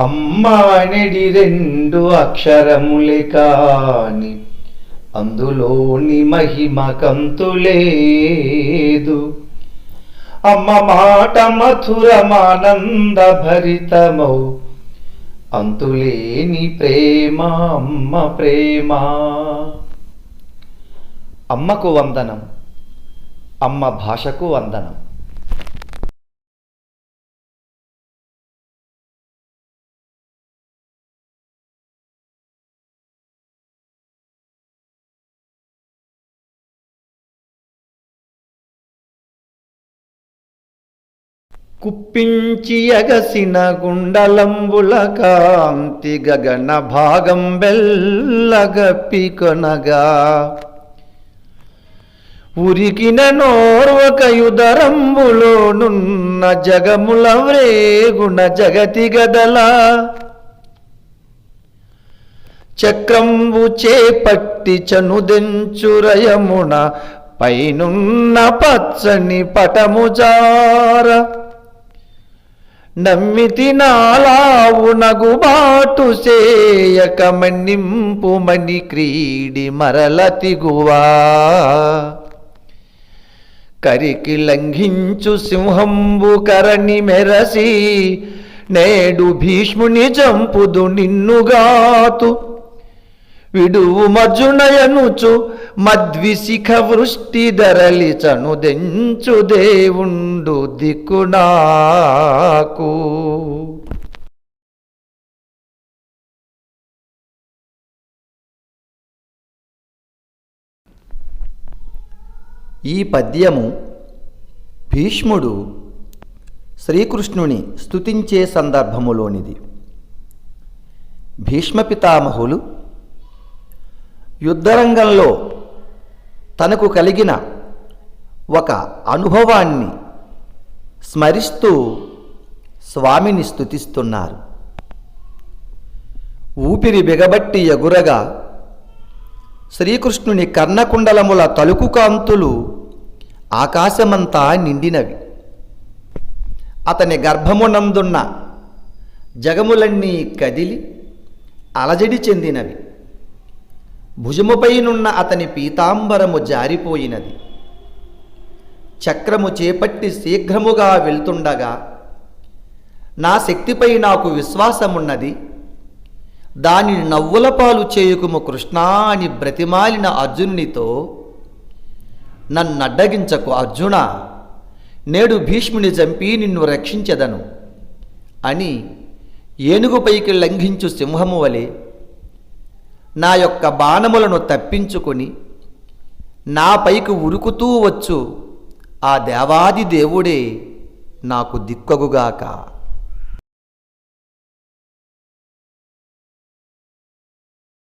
అమ్మానిడి రెండు అక్షరములే కాని అందులోని మహిమ కంతులేదు అమ్మ మాట మధురమానంద భరితమౌ అంతులేని ప్రేమ అమ్మ ప్రేమ. అమ్మకు వందనం అమ్మ భాషకు వందనం. కుప్పించి ఎగసిన గుండలంబుల కాంతి గగన భాగం బెల్లగప్పికొనగా ఉరికిన నోర్వకయుదరంబులోనున్న జగముల వ్రేగుణ జగతి గదల. చక్రంబు చేపట్టి చనుదెంచురయమున పైనున్న పచ్చని పటముజార. నమ్మితి నాలావునగుబాటు సేయక మన్నింపుమని క్రీడి మరల తిగువా. కరికి లంఘించు సింహంబు కరణి మెరసి నేడు భీష్ముని చంపుదు నిన్నుగాతు. విడువు మజ్జునయనుచు మద్విశిఖ వృష్టి ధరలిచను దెంచు దేవుండు దిక్కునాకు. ఈ పద్యము భీష్ముడు శ్రీకృష్ణుని స్తుతించే సందర్భములోనిది. భీష్మ పితామహులు యుద్ధరంగంలో తనకు కలిగిన ఒక అనుభవాన్ని స్మరిస్తూ స్వామిని స్థుతిస్తున్నారు ఊపిరి బిగబట్టి ఎగురగా శ్రీకృష్ణుని కర్ణకుండలముల తలుకు కాంతులు ఆకాశమంతా నిండినవి. అతని గర్భమునందున్న జగములన్నీ కదిలి అలజడి చెందినవి. భుజముపైనున్న అతని పీతాంబరము జారిపోయినది. చక్రము చేపట్టి శీఘ్రముగా వెళ్తుండగా నా శక్తిపై నాకు విశ్వాసమున్నది. దానిని నవ్వుల పాలు చేయుకుము కృష్ణా అని బ్రతిమాలిన అర్జునునితో నన్నడ్డగించకు అర్జున నేడు భీష్ముని చంపి నిన్ను రక్షించెదను అని ఏనుగుపైకి లంఘించు సింహము వలె నా యొక్క బాణములను తప్పించుకొని నా పైకి ఉరుకుతూ వచ్చు ఆ దేవాది దేవుడే నాకు దిక్కగుగాక.